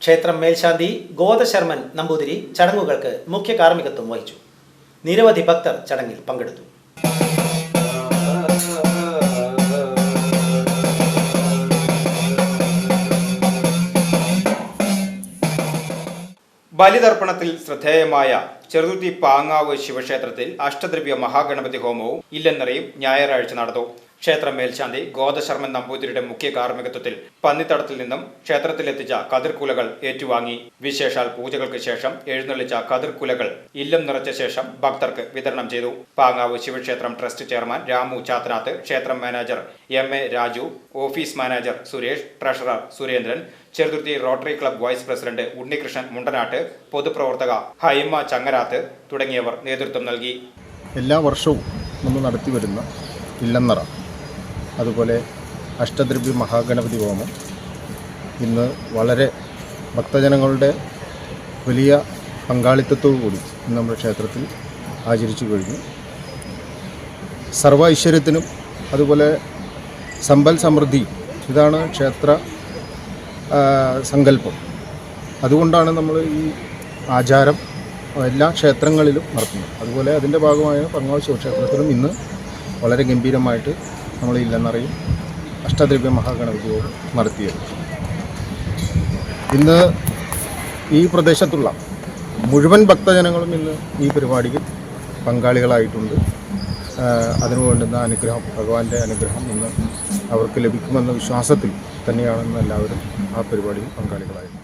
ക്ഷേത്രം മേൽശാന്തി ഗോദശർമ്മൻ നമ്പൂതിരി ചടങ്ങുകൾക്ക് മുഖ്യ കാർമ്മികത്വം വഹിച്ചു. നിരവധി ഭക്തർ ചടങ്ങിൽ പങ്കെടുത്തു. ബലിതർപ്പണത്തിൽ ശ്രദ്ധേയമായ ചെറുതുത്തി പാങ്ങാവ് ശിവക്ഷേത്രത്തിൽ അഷ്ടദ്രവ്യ മഹാഗണപതി ഹോമവും ഇല്ലെന്നറിയും ഞായറാഴ്ച നടന്നു. ക്ഷേത്രം മേൽശാന്തി ഗോദശർമ്മൻ നമ്പൂതിരിയുടെ മുഖ്യ കാർമ്മികത്വത്തിൽ പന്നിത്തടത്തിൽ നിന്നും ക്ഷേത്രത്തിലെത്തിച്ച കതിർക്കുലകൾ ഏറ്റുവാങ്ങി. വിശേഷാൽ പൂജകൾക്ക് ശേഷം എഴുന്നള്ളിച്ച കതിർക്കുലകൾ ഇല്ലം നിറച്ച ശേഷം ഭക്തർക്ക് വിതരണം ചെയ്തു. പാങ്ങാവ് ശിവക്ഷേത്രം ട്രസ്റ്റ് ചെയർമാൻ രാമു ചാത്തനാത്ത് ക്ഷേത്രം manager M A Raju office manager Suresh treasurer Surendran Cheruthuruthy Rotary Club vice president Unnikrishnan Mundanatt പൊതുപ്രവർത്തക Haima Changarath തുടങ്ങിയവർ നേതൃത്വം നൽകി. എല്ലാ വർഷവും നമ്മൾ നടത്തി വരുന്ന ഇല്ലന്നറ അതുപോലെ അഷ്ടദ്രവ്യ മഹാഗണപതി ഹോമം. ഇന്ന് വളരെ ഭക്തജനങ്ങളുടെ വലിയ പങ്കാളിത്തത്തോടു കൂടി ഇന്ന് നമ്മുടെ ക്ഷേത്രത്തിൽ ആചരിച്ചു കഴിഞ്ഞു. സർവ ഐശ്വര്യത്തിനും അതുപോലെ സമ്പൽ സമൃദ്ധി ഇതാണ് ക്ഷേത്ര സങ്കല്പം. അതുകൊണ്ടാണ് നമ്മൾ ഈ ആചാരം എല്ലാ ക്ഷേത്രങ്ങളിലും നടത്തുന്നത്. അതുപോലെ അതിന്റെ ഭാഗമായ പങ്ങാവ് ക്ഷേത്രത്തിലും ഇന്ന് വളരെ ഗംഭീരമായിട്ട് നമ്മൾ ഇല്ലെന്നറിയും അഷ്ടദ്രവ്യ മഹാഗണപതി നടത്തിയത്. ഇന്ന് ഈ പ്രദേശത്തുള്ള മുഴുവൻ ഭക്തജനങ്ങളും ഇന്ന് ഈ പരിപാടിയിൽ പങ്കാളികളായിട്ടുണ്ട്. അതിനു വേണ്ടുന്ന അനുഗ്രഹം ഭഗവാന്റെ അനുഗ്രഹം ഇന്ന് അവർക്ക് ലഭിക്കുമെന്ന വിശ്വാസത്തിൽ തന്നെയാണെന്ന് എല്ലാവരും ആ പരിപാടിയിൽ പങ്കാളികളായിരുന്നു.